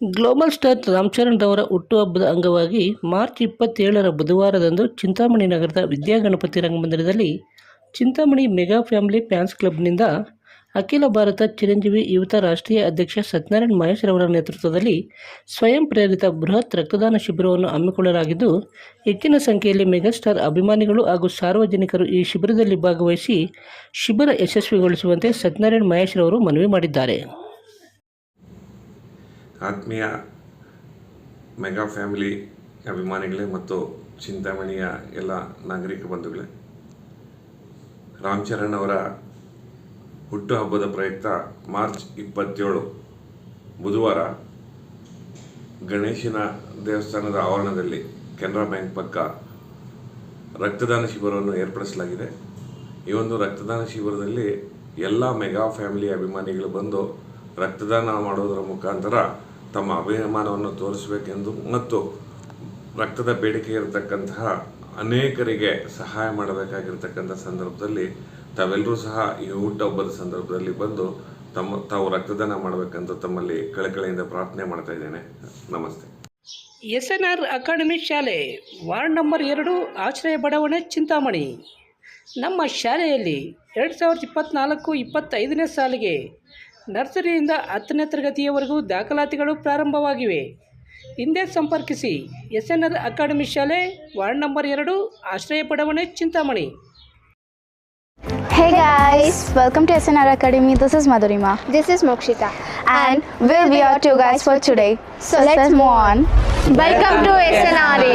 Global star Ram Charan ರವರ ಹುಟ್ಟುಹಬ್ಬದ ಅಂಗವಾಗಿ ಮಾರ್ಚ್ ಇಪ್ಪತ್ತೇಳರ ಬುಧವಾರದಂದು ಚಿಂತಾಮಣಿ ನಗರದ ವಿದ್ಯಾಗಣಪತಿ ರಂಗಮಂದಿರದಲ್ಲಿ ಚಿಂತಾಮಣಿ ಮೆಗಾ ಫ್ಯಾಮಿಲಿ ಫ್ಯಾನ್ಸ್ ಕ್ಲಬ್ನಿಂದ ಅಖಿಲ ಭಾರತ ಚಿರಂಜೀವಿ ಯುವತ ರಾಷ್ಟ್ರೀಯ ಅಧ್ಯಕ್ಷ ಸತ್ಯನಾರಾಯಣ ಮಹೇಶ್ ರವರ ನೇತೃತ್ವದಲ್ಲಿ ಸ್ವಯಂ ಪ್ರೇರಿತ ಬೃಹತ್ ರಕ್ತದಾನ ಶಿಬಿರವನ್ನು ಹಮ್ಮಿಕೊಳ್ಳಲಾಗಿದ್ದು, ಹೆಚ್ಚಿನ ಸಂಖ್ಯೆಯಲ್ಲಿ ಮೆಗಾಸ್ಟಾರ್ ಅಭಿಮಾನಿಗಳು ಹಾಗೂ ಸಾರ್ವಜನಿಕರು ಈ ಶಿಬಿರದಲ್ಲಿ ಭಾಗವಹಿಸಿ ಶಿಬಿರ ಯಶಸ್ವಿಗೊಳಿಸುವಂತೆ ಸತ್ಯನಾರಾಯಣ ಮಹೇಶ್ ರವರು ಮನವಿ ಮಾಡಿದ್ದಾರೆ. ಆತ್ಮೀಯ ಮೆಗಾ ಫ್ಯಾಮಿಲಿ ಅಭಿಮಾನಿಗಳೇ ಮತ್ತು ಚಿಂತಾಮಣಿಯ ಎಲ್ಲ ನಾಗರಿಕ ಬಂಧುಗಳೇ, ರಾಮ್ ಚರಣ್ ಅವರ ಹುಟ್ಟುಹಬ್ಬದ ಪ್ರಯುಕ್ತ ಮಾರ್ಚ್ ಇಪ್ಪತ್ತೇಳು ಬುಧವಾರ ಗಣೇಶನ ದೇವಸ್ಥಾನದ ಆವರಣದಲ್ಲಿ ಕೆನರಾ ಬ್ಯಾಂಕ್ ಪಕ್ಕ ರಕ್ತದಾನ ಶಿಬಿರವನ್ನು ಏರ್ಪಡಿಸಲಾಗಿದೆ. ಈ ಒಂದು ರಕ್ತದಾನ ಶಿಬಿರದಲ್ಲಿ ಎಲ್ಲ ಮೆಗಾ ಫ್ಯಾಮಿಲಿ ಅಭಿಮಾನಿಗಳು ಬಂದು ರಕ್ತದಾನ ಮಾಡೋದರ ಮುಖಾಂತರ ತಮ್ಮ ಅಭಿಮಾನವನ್ನು ತೋರಿಸಬೇಕೆಂದು ಮತ್ತು ರಕ್ತದ ಬೇಡಿಕೆ ಇರತಕ್ಕಂತಹ ಅನೇಕರಿಗೆ ಸಹಾಯ ಮಾಡಬೇಕಾಗಿರ್ತಕ್ಕಂಥ ಸಂದರ್ಭದಲ್ಲಿ ತಾವೆಲ್ಲರೂ ಸಹ ಈ ಹುಟ್ಟುಹಬ್ಬದ ಸಂದರ್ಭದಲ್ಲಿ ಬಂದು ತಮ್ಮ, ತಾವು ರಕ್ತದಾನ ಮಾಡಬೇಕಂತ ತಮ್ಮಲ್ಲಿ ಕಳಕಳಿಯಿಂದ ಪ್ರಾರ್ಥನೆ ಮಾಡ್ತಾ ಇದ್ದೇನೆ. ನಮಸ್ತೆ. ಎಸ್ ಎನ್ ಆರ್ ಅಕಾಡೆಮಿ ಶಾಲೆ ವಾರ್ಡ್ ನಂಬರ್ ಎರಡು, ಆಶ್ರಯ ಬಡಾವಣೆ ಚಿಂತಾಮಣಿ. ನಮ್ಮ ಶಾಲೆಯಲ್ಲಿ ಎರಡು ಸಾವಿರದ ಇಪ್ಪತ್ತ್ನಾಲ್ಕು ಇಪ್ಪತ್ತೈದನೇ ಸಾಲಿಗೆ ನರ್ಸರಿಯಿಂದ ಹತ್ತನೇ ತರಗತಿಯವರೆಗೂ ದಾಖಲಾತಿಗಳು ಪ್ರಾರಂಭವಾಗಿವೆ ಹಿಂದೆ ಸಂಪರ್ಕಿಸಿ ಎಸ್ ಎನ್ ಆರ್ ಅಕಾಡೆಮಿ ಶಾಲೆ ವಾರ್ಡ್ ನಂಬರ್ ಎರಡು ಆಶ್ರಯ ಬಡಾವಣೆ Chintamani Hey guys, welcome to SNR Academy. This is Madhurima. This is Mokshita. And we'll be your two guys for today. So let's move on. Welcome to SNRA.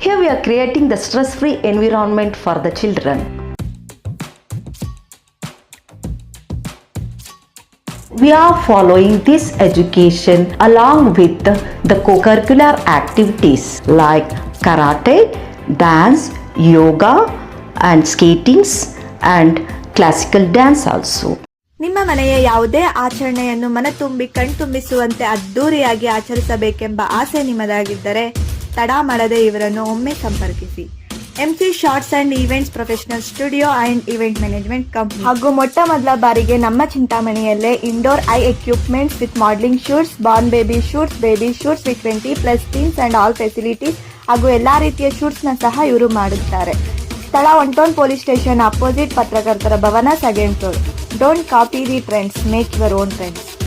Here we are creating the stress free environment for the children. We are following this education along with the, the co-curricular activities like karate, dance, yoga and skatings and classical dance also. ನಿಮ್ಮ ಮನೆಯ ಯಾವುದೇ ಆಚರಣೆಯನ್ನು ಮನತುಂಬಿ ಕಣ್ತುಂಬಿಸುವಂತೆ ಅದ್ದೂರಿಯಾಗಿ ಆಚರಿಸಬೇಕೆಂಬ ಆಸೆ ನಿಮ್ಮದಾಗಿದ್ದರೆ ತಡ ಮಾಡದೆ ಇವರನ್ನು ಒಮ್ಮೆ ಸಂಪರ್ಕಿಸಿ. MC shorts and events professional studio and event management company ಹಾಗೂ ಮೊಟ್ಟ ಮೊದಲ ಬಾರಿಗೆ ನಮ್ಮ ಚಿಂತಾಮಣಿಯಲ್ಲೇ indoor I equipments with modelling shoots born baby shoots baby shoots with twenty plus teens and all facilities ಹಾಗೂ ಎಲ್ಲ ರೀತಿಯ ಶೂಟ್ಸ್ನ ಸಹ ಇವರು ಮಾಡುತ್ತಾರೆ. ಸ್ಥಳ ಒನ್ ಪೊಲೀಸ್ ಸ್ಟೇಷನ್ ಅಪೋಸಿಟ್ ಪತ್ರಕರ್ತರ ಭವನ second floor don't copy the trends make your own trends